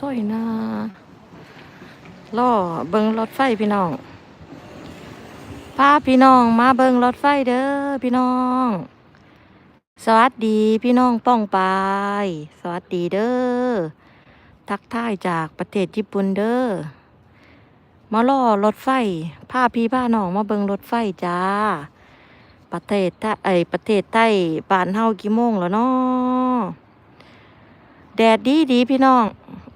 ซอยนาล่อเบิงรถไฟพี่น้องพาพี่น้องมาเบิงรถไฟเด้อพี่น้อง สวัสดีพี่น้องป้องไป สวัสดีเด้อทักทายจากประเทศญี่ปุ่นเด้อมาล่อรถไฟพาพี่พาน้องมาเบิงรถไฟจ้า ประเทศไทยไอประเทศใต้บ้านเฮากี่โมงแล้วเนาะแดดดีดีพี่น้อง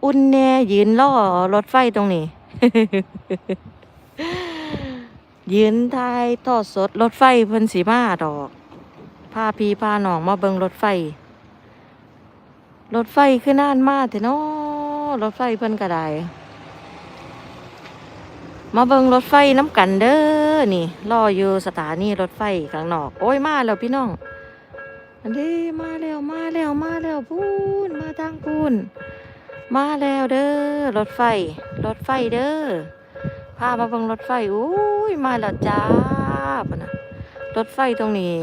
อุ่นแน่ยืนล่อรถไฟตรงนี้ ยืนทายทอดสดรถไฟเพิ่นสีมาดอกพาพีพาหนองมาเบิงรถไฟ รถไฟคือนน่านมากแต่เนาะรถไฟเพิ่นก็ได้มาเบิงรถไฟน้ำกันเด้อนี่รออยู่สถานีรถไฟข้างนอก โอ้ยมาแล้วพี่น้องอันนี้มาแล้วมาแล้วมาแล้วพูนมาทางพูน มาแล้วเด้อรถไฟ รถไฟเด้อพามาเบิงรถไฟอุ้ยมาแล้วจ้าปะนะรถไฟตรงนี้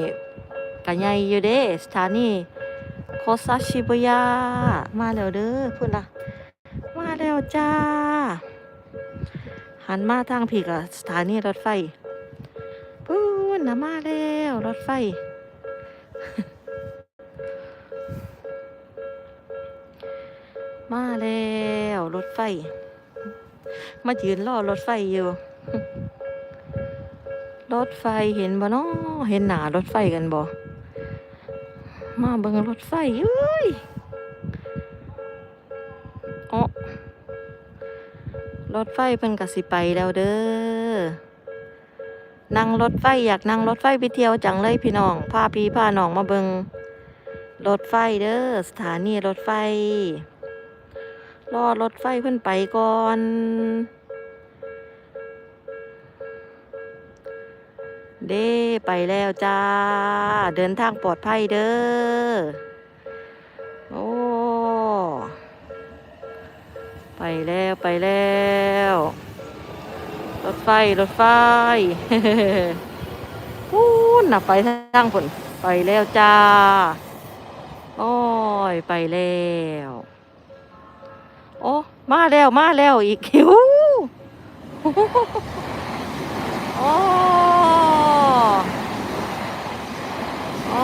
กันใหญ่อยู่เด้สถานีโคซาชิบุยะมาแล้วเด้อพูดนะมาแล้วจ้า หันมาทางผีกับสถานีรถไฟพูนนะมาแล้วรถไฟ แล้วรถไฟ มายืนรอรถไฟอยู่ รถไฟเห็นบ่เนาะเห็นหนารถไฟกันบ่มาเบิ่งรถไฟเอ้ยอ๋อรถไฟเพิ่นก็สิไปแล้วเด้อ นั่งรถไฟอยากนั่งรถไฟไปเที่ยวจังเลยพี่น้อง พาพี่พาน้องมาเบิงรถไฟเด้อ สถานีรถไฟ รอรถไฟเพิ่อนไปก่อน เด้ไปแล้วจ้า เดินทางปลอดภัยเด้อ โอ้ ไปแล้วไปแล้ว รถไฟรถไฟพูนน่ะไปทางฝนไปแล้วจ้า โอ้ย ไปแล้ว โอ้มาแล้วมาแล้วอีกหิวโอ้โอ้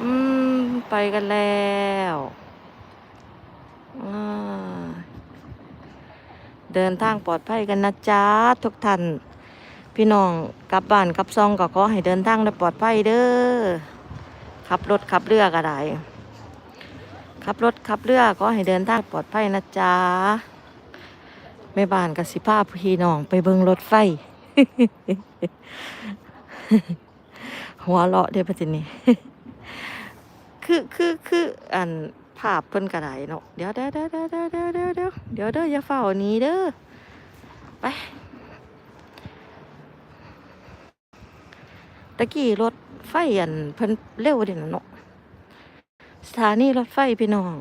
อืมไปกันแล้วอ่าเดินทางปลอดภัยกันนะจ๊ะทุกท่านพี่น้องกลับบ้านกลับซองก็ขอให้เดินทางได้ปลอดภัยเด้อขับรถขับเรือก็ได้ ขับรถขับเรือก็ให้เดินทางปลอดภัยนะจ๊ะแม่บ้านกับสิพาพพี่น้องไปเบิงรถไฟ หัวเราะเด้อประจินี่คือคือคืออันภาพเพิ่นกระไดเนาะเดี๋ยวเดี๋ยวเดี๋ยวเดี๋ยวเดี๋ยวเดี๋ยวเดี๋ยวเดี๋ยวเดี๋ยวออย่าเฝ้านี้เด้อไปตะกี้รถไฟอันเพิ่นเร็วเด่นะเนาะ สถานีรถไฟพี่น้อง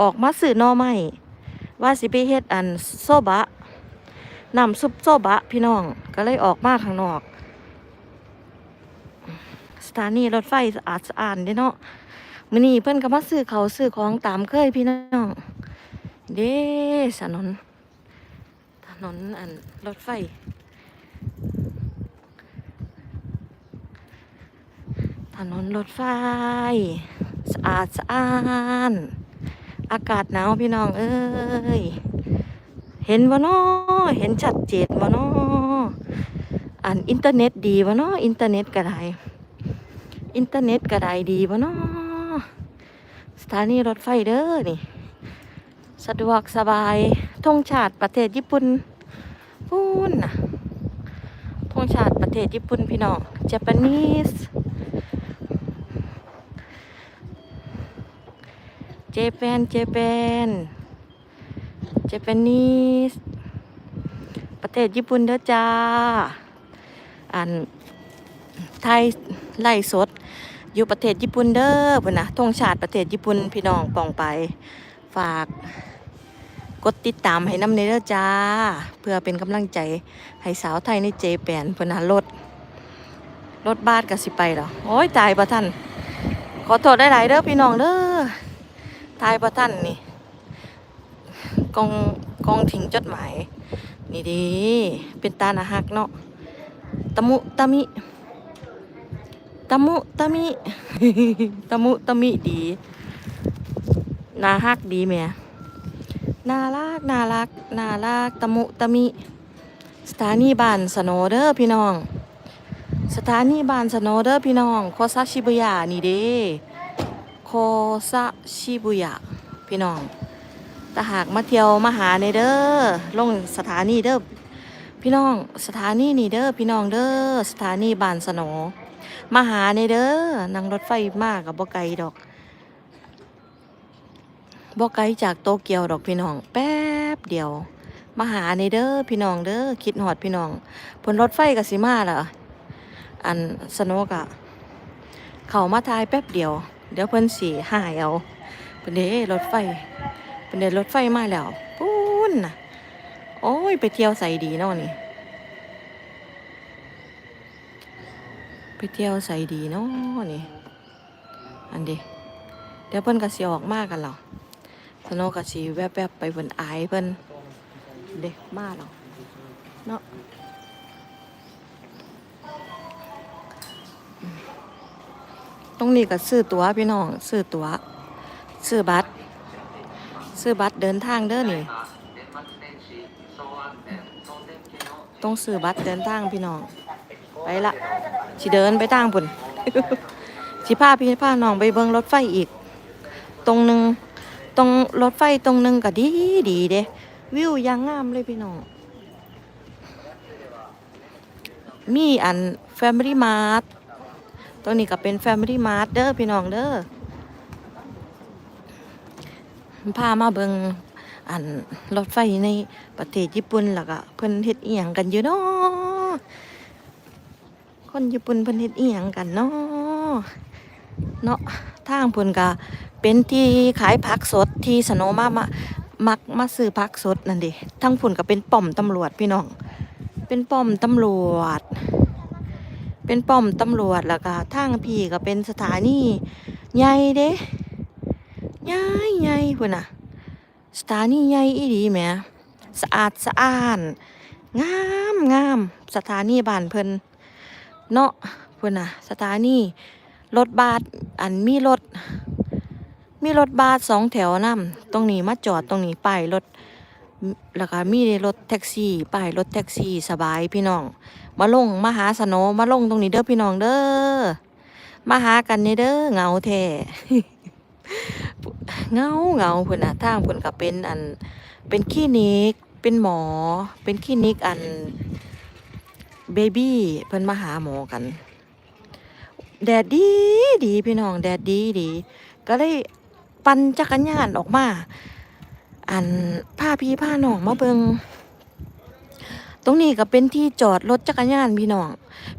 ออกมาสื่อหนอไม่ว่าสิไปเฮ็ดอันโซบะนำซุปโซบะพี่น้อง ก็เลยออกมาข้างนอก สถานีรถไฟสะอาดสะอาดเด้เนาะมื้อนี้เพิ่นก็มาซื้อเขาซื้อของตามเคยพี่น้อง เด้ถนนถนนอันรถไฟ นนรถไฟ สะอาดสะอ้าน อากาศหนาวพี่น้องเอ้ย เห็นบ่น้อเห็นชัดเจนบ่น้ออันอินเทอร์เน็ตดีบ่น้ออินเทอร์เน็ตก็ได้อินเทอร์เน็ตก็ได้ดีบ่น้อสถานีรถไฟเด้อนี่ สะดวกสบายธงชาติประเทศญี่ปุ่นพูนน่ะธงชาติประเทศญี่ปุ่นพี่น้อง Japanese เจแปนเจแปนเจแปนนิสประเทศญี่ปุ่นเด้อจ้า อันไทยไล่สด อยู่ประเทศญี่ปุ่นเด้อพุ่นนะธงชาติประเทศญี่ปุ่นพี่น้องปองไป ฝากกดติดตามให้น้ำในเด้อจ้า เพื่อเป็นกำลังใจให้สาวไทยในเจแปนพุ่นนะรถรถบ้านกับสิไปหรอโอ้ยตายประท่านขอโทษได้หลายเด้อพี่น้องเด้อ ทายประท่านนี่กองกองถิงจดหมาย นี่ดี เป็นตาหนาหักเนาะตะมุตะมิตะมุตะมิตะมุตะมิดีนาฮักดีแหม่น่ารักน่ารักน่ารักตะมุตะมิ สถานีบ้านสโนเดอร์พี่น้อง สถานีบ้านสโนเดอร์พี่น้อง โคซาชิบุยะนี่เด้ ซาชิบุยะพี่น้องถ้าหากมาเที่ยวมาหาในเด้อลงสถานีเด้อพี่น้องสถานีนี่เด้อพี่น้องเด้อสถานีบานสโนมาหาในเด้อนั่งรถไฟมากกับบ่ไกลดอกบ่ไกลจากโตเกียวดอกพี่น้อง แป๊บเดียว มาหาในเด้อพี่น้องเด้อคิดหอดพี่น้องผลรถไฟกับสิมาล่ะอันสโนกอะเขามาทายแป๊บเดียว เดี๋ยวเพิ่นสีหายเอาเพิ่นเด้รถไฟเพิ่นเด้รถไฟมาแล้วปูนน่ะโอ้ย ไปเที่ยวใส่ดีเนาะนี่ ไปเที่ยวใส่ดีเนาะนี่ อันเดีเดี๋ยวเพิ่นก็สิออกมากกันแล้วสโนก็สิแวบๆไปเพิ่นอเพิ่นเด็กมาแล้วเนาะ รงนี้ก็ซื้อตั๋วพี่น้องซื้อตั๋วซื้อบัตรซื้อบัตรเดินทางเด้อนี่ต้องซื้อบัตรเดินทางพี่น้อง ไปละสิเดินไปทางพุ่นสิพาพี่พาน้องไปเบิ่งรถไฟอีก ตรงหนึ่งตรงรถไฟตรงหนึ่งก็ดีดีเด้วิวยังงามเลยพี่น้อง มีอัน Family Mart ตรงนี้ก็เป็น Family Mart เด้อพี่น้องเด้อพามาเบิงอันรถไฟในประเทศญี่ปุ่นแล้วก็เพิ่นเฮ็ดอีหยังกันอยู่เนาะคนญี่ปุ่นเพิ่นเฮ็ดอีหยังกันเนาะเนาะทางเพิ่นก็เป็นที่ขายผักสดที่สโนมามามักมาซื้อผักสดนั่นดิทั้งเพุ่นก็เป็นป้อมตำรวจพี่น้อง เป็นป้อมตำรวจ เป็นป้อมตำรวจแล้วก็ทางพี่ก็เป็นสถานีใหญ่เด้ใหญ่ใหญ่พุ่นน่ะ สถานีใหญ่อีหลีแหมสะอาดสะอ้านงามงามสถานีบ้านเพิ่นเนาะพื่นน่ะ สถานีรถบัสอันมีรถ มีรถบัสสองแถวนำตรงนี้มาจอดตรงนี้ป้ายรถ แล้วก็มีรถแท็กซี่ป้ายรถแท็กซี่สบายพี่น้อง มาลงมาหาสนมาลงตรงนี้เด้อพี่น้องเด้อมาหากันนี่เด้อเงาแท้เงาเงาเพื่อนน่ะทางเพื่นก็เป็นอันเป็นคลินิกเป็นหมอ เป็นคลินิกอันเบบี้เพิ่นมาหาหมอกัน แดดดีดีพี่น้องแดดดีดี ก็เลยปั่นจักรยานออกมา อันพาพี่พาน้องมาเบิงตรงนี้ก็เป็นที่จอดรถจักรยานพี่น้อง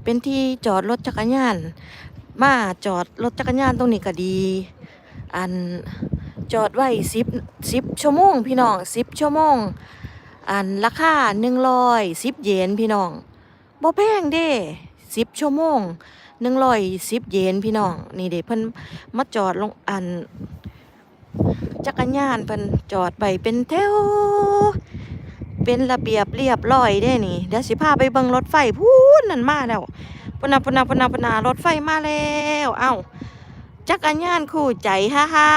เป็นที่จอดรถจักรยาน มาจอดรถจักรยานตรงนี้ก็ดี อันจอดไว้สิบสิบชั่วโมงพี่น้องสิบชั่วโมง อันราคาหนึ่งร้อยสิบเยนพี่น้องบ่แพงเด้สิบชั่วโมงหนึ่งร้อยสิบเยนพี่น้อง นี่เด้เพิ่นมาจอดลงอัน จักรยานเพิ่นจอดไปเป็นแถว เป็นระเบียบเรียบร้อยเด้นี่ เดี๋ยวสิพาไปเบิ่งรถไฟพูนนั่นมาแล้วพุนาพุนาพุนาพุนารถไฟมาแล้ว เอ้า จักรยานคู่ใจฮ่าฮ่า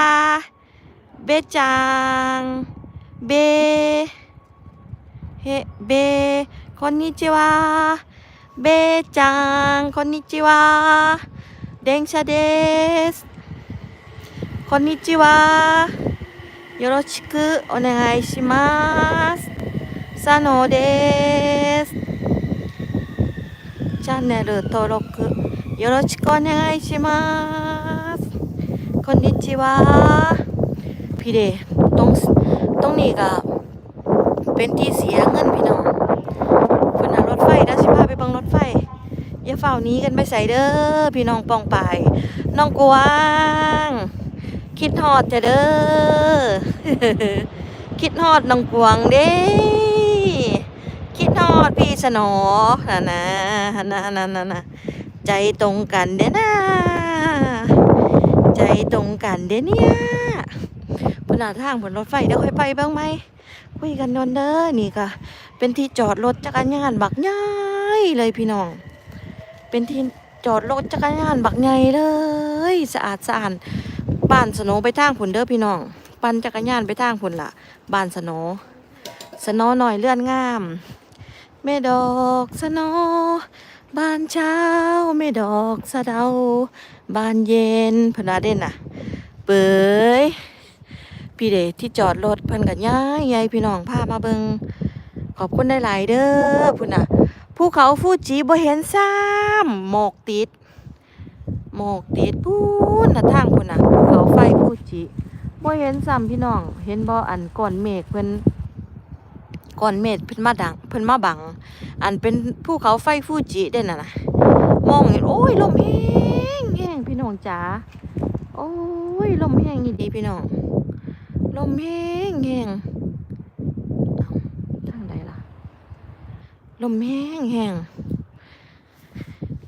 เบจัง เบ เฮ เบ こんにちは。べーちゃん、こんにちは。電車です。こんにちは。 よろしくお願いします。佐野です。チャンネル登録よろしくお願いします。こんにちは。พี่เดตรงตรงนี้ก็เป็นที่เสียเงินพี่น้อง เพิ่นน่ะรถไฟเด้อสิพาไปเบิ่งรถไฟ อย่าเฝ้าหนี้กันไปใส่เด้อพี่น้องปองปายน้องกวาง คิดฮอดจะเด้อ คิดฮอดน้องกวงเด้ คิดฮอดพี่สนอนะนะนะนะนะนะใจตรงกันเด้นะ ใจตรงกันเด้เนี่ยพุ่นหน้าทางบนรถไฟเดี๋ยวค่อยไปบ้างไหม คุยกันนอนเด้อ นี่ก็เป็นที่จอดรถจักรยานบักใหญ่เลยพี่น้อง เป็นที่จอดรถจักรยานบักใหญ่เลย สะอาดสะอาด บ้านสโนไปทางผุนเด้อพี่น้อง ปั่นจักรยานไปทางผุนละบ้านสโนสโนหน่อยเลื่อนงามแม่ดอกสโนบ้านเช้าแม่ดอกสะเดาบ้านเย็นพนาเด่นน่ะ เปยพี่เดชที่จอดรถเพิ่นกันย้ายใหญ่พี่น้องพามาเบิงขอบคุณได้หลายเด้อพุ่นน่ะภูเขาฟูจิบ่เห็นซ้ำหมอกติด หมอกติดพูนนะทางพุ่นน่ะภูเขาไฟฟูจิบ่เห็นซ้ำพี่น้อง เห็นบ่อันก้อนเมฆเพิ่นก้อนเมฆเพิ่นมาดังเพิ่นมาบัง อันเป็นภูเขาไฟฟูจิเด่นน่ะนะมองเห็นโอ้ยลมแห้งแห้งพี่น้องจ๋าโอ้ยลมแห้งนี่ดีพี่น้องลมแห้งแห้งเอ้าทางใดล่ะ ลมแห้งแห้ง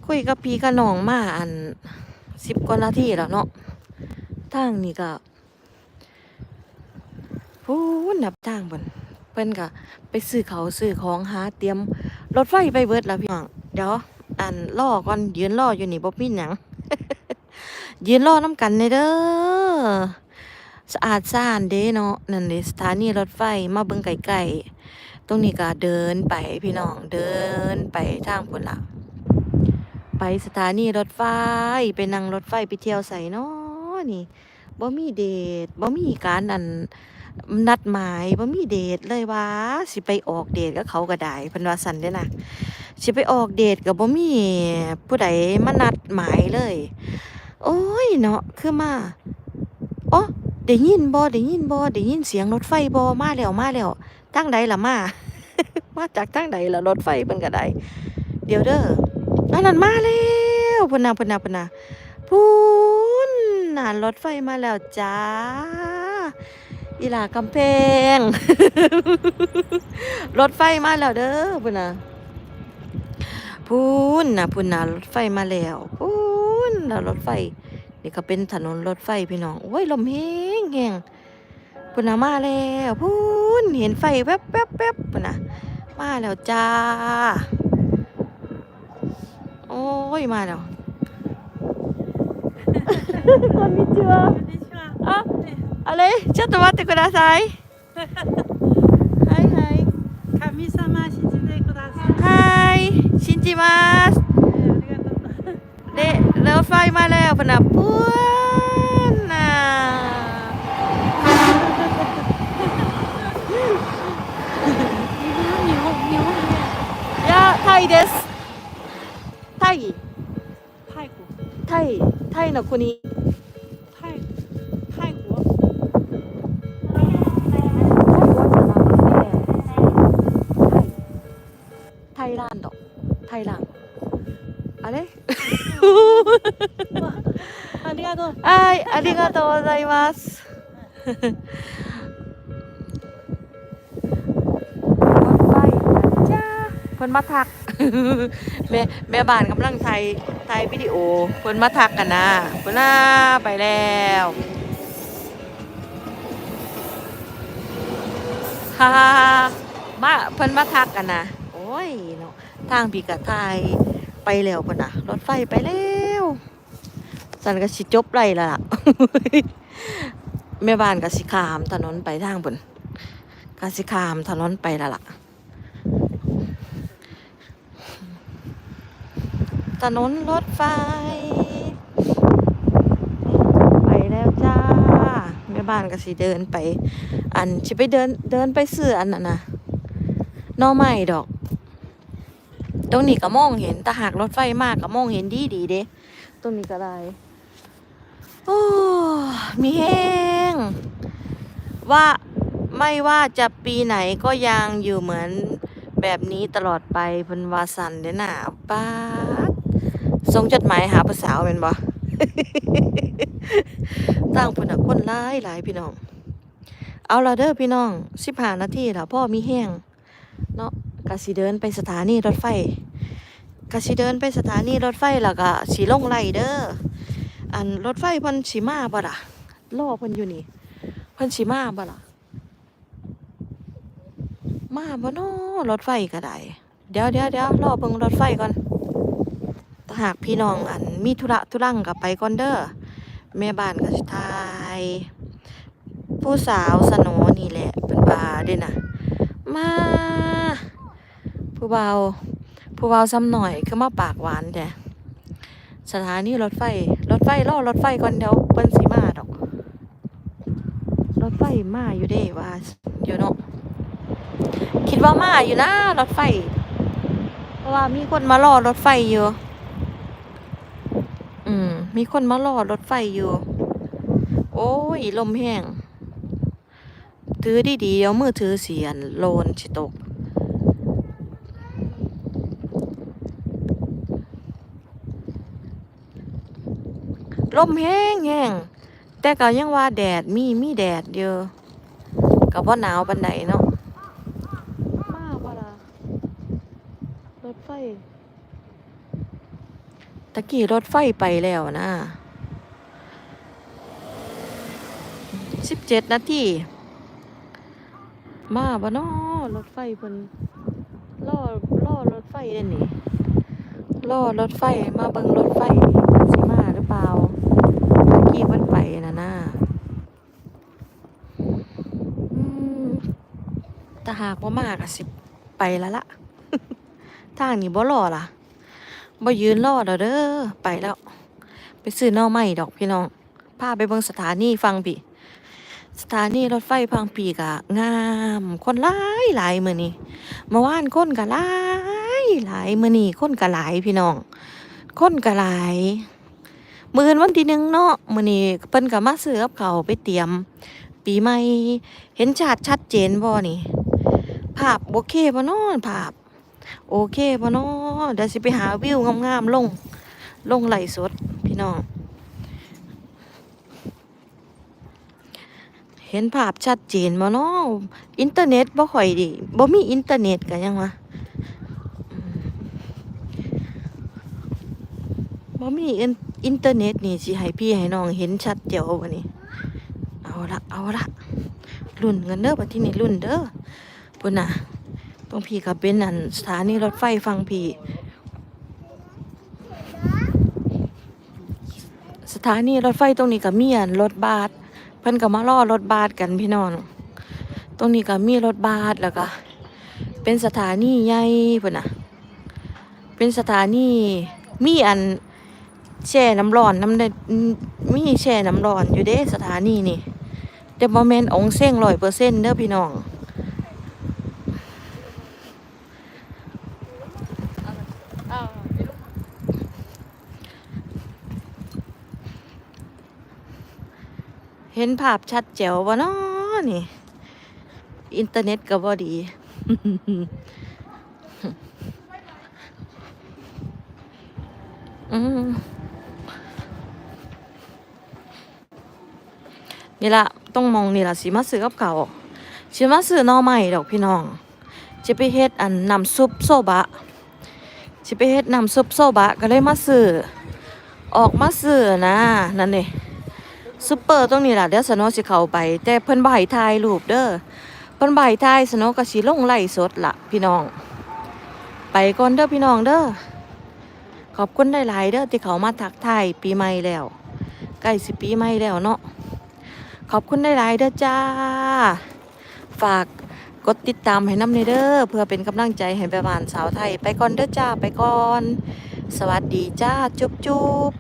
คุยกับพี่กับน้องมาอัน สิบกว่านาทีแล้วเนาะทางนี้ก็พูนนับทางบนเพิ่นก็ไปซื้อเขาซื้อของหาเตรียมรถไฟไปเบิดแล้วพี่น้องเดี๋ยวอันรอก่อนยืนรออยู่นี่บ่มีหยังยืนรอน้ำกันเนเด้อสะอาดซ่านเด้เนาะนั่นเด้สถานีรถไฟมาเบิ่งไกลๆตรงนี้ก็เดินไปพี่น้องเดินไปทางพุ่นละ ไปสถานีรถไฟไปนั่งรถไฟไปเที่ยวใส่นาะนี่บ่มีเดทบ่มีการอันนัดหมายบ่มีเดทเลยว่าสิไปออกเดทกับเขาก็ได้เพิ่นว่าซั่นเด้นะสิไปออกเดทก็บ่มีผู้ใดมานัดหมายเลย โอ้ยเนาะคือมาอ๋อได้ยินบ่ได้ยินบ่ได้ยินเสียงรถไฟบ่มาแล้วมาแล้วทางใดล่ะมา มาจากทางใดล่ะรถไฟเพิ่นก็ได้เดี๋ยวเด้อ อันนั้นมาแล้วพนน่ะพุ่นน่ะพุ่นน่ะพุ่นน่ะรถไฟมาแล้วจ้า อีหลากำแพง รถไฟมาแล้วเด้อพุ่นน่ะพูนน่ะพุ่นน่ะรถไฟมาแล้วพูนน่ะรถไฟนี่ก็เป็นถนนรถไฟพี่น้องโอ้ยลมแห้งแห้งพุ่นน่ะมาแล้วพูนเห็นไฟแวบแวบแวบพุ่นนะมาแล้วจ้า โอ้ยมาแล้ว คนมีเจือ あ、あれちょっと待ってください。はいはい。神様信じてください。はい、信じます。ありがとう。で、รถไฟมาแล้วพะ の国。泰泰国タイランド。タイランド。あれありがとう。はい、ありがとうございます。รถไฟนะจ้าเพิ่นมาทัก แม่แม่บ้านกำลังถ่ายถ่ายวิดีโอเพิ่นมาทักกันนะเพิ่นน่าไปแล้วฮ่ามาเพิ่นมาทักกันนะโอ้ยเนาะทางพี่กะถ่ายไปแล้วพ่นน่ะรถไฟไปแล้วสันก็สิจบไรล่ะแม่บ้านก็สิขามถนนไปทางพุ่นก็สิขามถนนไปล้วล่ะ ถนนรถไฟ ไปแล้วจ้า แม่บ้านก็สิเดินไป อันสิไปเดินเดินไปซื้ออันน่ะนะนอไม้ดอก ตรงนี้ก็มองเห็นแต่หากรถไฟมากก็มองเห็นดีดีเด้ตรงนี้ก็ได้โอ้มีแห้งว่าไม่ว่าจะปีไหนก็ยังอยู่เหมือนแบบนี้ตลอดไปพันวาสันเด้อน่ะป้า ส่งจดหมายหาภาษาวเป็นบ่ตั้งเพนน่ะคนหลายหลายพี่น้อง เอาละเด้อพี่น้องสิบห้านาทีแล้วพ่อมีแห้งเนาะกะสิเดินไปสถานีรถไฟกะสิเดินไปสถานีรถไฟแล้วก็สิลงไหลเด้ออันรถไฟพิ่นสิมาบ่ล่ะรอพิ่นอยู่นี่พิ่นสิมาบ่ล่ะมาบ่น้อรถไฟก็ได้เดี๋ยวเดี๋ยวเดี๋ยวรอเบิ่งรถไฟก่อน หากพี่น้องอันมีธุระธุรังก็ไปก่อนเด้อแม่บ้านก็สิทาย ผู้สาวสโนนี่แหละเป็นบาเด้นะมา ผู้เบาผู้เบาซ้ำหน่อยคือมาปากหวานแต่สถานีรถไฟ รถไฟรอรถไฟก่อนเดี๋ยวเปิ้นสิมาดอก รถไฟมาอยู่เด้ว่าอยู่เนาะคิดว่ามาอยู่นะรถไฟ เพราะว่ามีคนมารอรถไฟอยู่ อืม มีคนมารอรถไฟอยู่ โอ้ย ลมแห้ง ถือดีๆเอามือถือเสียนโลนสิตก ลมแห้งแห้งแต่ก็ยังว่าแดดมีมีแดดเยอะก็บ่หนาวปานใดเนาะ มาบ่ล่ะรถไฟะกี้รถไฟไปแล้วนะสิบเจ็ดนาทีมาบ่นอรถไฟเพิ่นล่อล่อรถไฟเด้นี่ล่อรถไฟมาเบิ่งรถไฟสิมาหรือเปล่าเมื่อกี้เพิ่นไปน่ะนะอืมถ้าหากว่ามาก็สิไปแล้วล่ะทางนี้บ่รอล่ะ บ่ยืนรอดเด้อไปแล้ว ไปซื้อน่อไม้ดอกพี่น้องพาไปเบิ่งสถานีฟังพี่สถานีรถไฟพังปีกะงาม คนหลายหลายมื้อนี้เมื่อวานคนก็หลายหลายมื้อนี้คนก็หลายพี่น้องคนก็หลายมื้อนวันที่หนึ่งเนาะมื้อนี้เพิ่นก็มาซื้อกับเขาไปเตรียม ปีใหม่เห็นชัดชัดเจนบ่นี่ ภาพโอเคบ่นาะภาพ โอเคบ่เนาะเดี๋ยวสิไปหาวิวงามๆลง ลงไหลสดพี่น้อง เห็นภาพชัดเจนบ่เนาะอินเทอร์เน็ตบ่ค่อยดีบ่มีอินเทอร์เน็ตก็ยังวะบ่มีอินอินเทอร์เน็ตนี่สิให้พี่ให้น้องเห็นชัดเจ๋วบัดนี้ เอาละเอาละรุ่นกันเด้อบัดที่นี้รุ่นเด้อพุ่นน่ะ ตรงพี่ก็เป็นอันสถานีรถไฟฟังพี่ สถานีรถไฟตรงนี้ก็มีอันรถบัสเพิ่นก็มารอรถบัสกันพี่น้อง ตรงนี้ก็มีรถบัสแล้วก็เป็นสถานีใหญ่เพิ่นน่ะ เป็นสถานีมีอันแช่น้ำร้อนน้ำเดมีแช่น้ำร้อนอยู่เด้สถานีนี่แต่บ่แมนองเส้งร้อยเปอร์เซ็นต์เด้อพี่น้อง เห็นภาพชัดแจ๋วบ่เนาะนี่ อินเทอร์เน็ตก็บ่ดี อืมนี่ละต้องมองนี่ละสิมาซื้อกับเขาสิมาซื้อน่อไม้ดอกพี่น้องจะไปเฮ็ดอันน้ำซุปโซบะสิไปเฮ็ดน้ำซุปโซบะก็เลยมาซื้อออกมาซื้อนะนั่นนี่ ซุปเปอร์ตรงนี้ล่ะเดี๋ยวสโนสิเข้าไป แต่เพิ่นบ่ให้ถ่ายรูปเด้อเพิ่นบ่ให้ถ่ายสโนก็สิลงไลฟ์สดล่ะพี่น้อง ไปก่อนเด้อพี่น้องเด้อขอบคุณได้หลายเด้อที่เขามาทักทายปีใหม่แล้วใกล้สิปีใหม่แล้วเนาะขอบคุณได้หลายเด้อจ้า ฝากกดติดตามให้น้ำในเด้อเพื่อเป็นกำลังใจให้แม่บ้านสาวไทย ไปก่อนเด้อจ้าไปก่อน สวัสดีจ้า จุ๊บจุ๊บ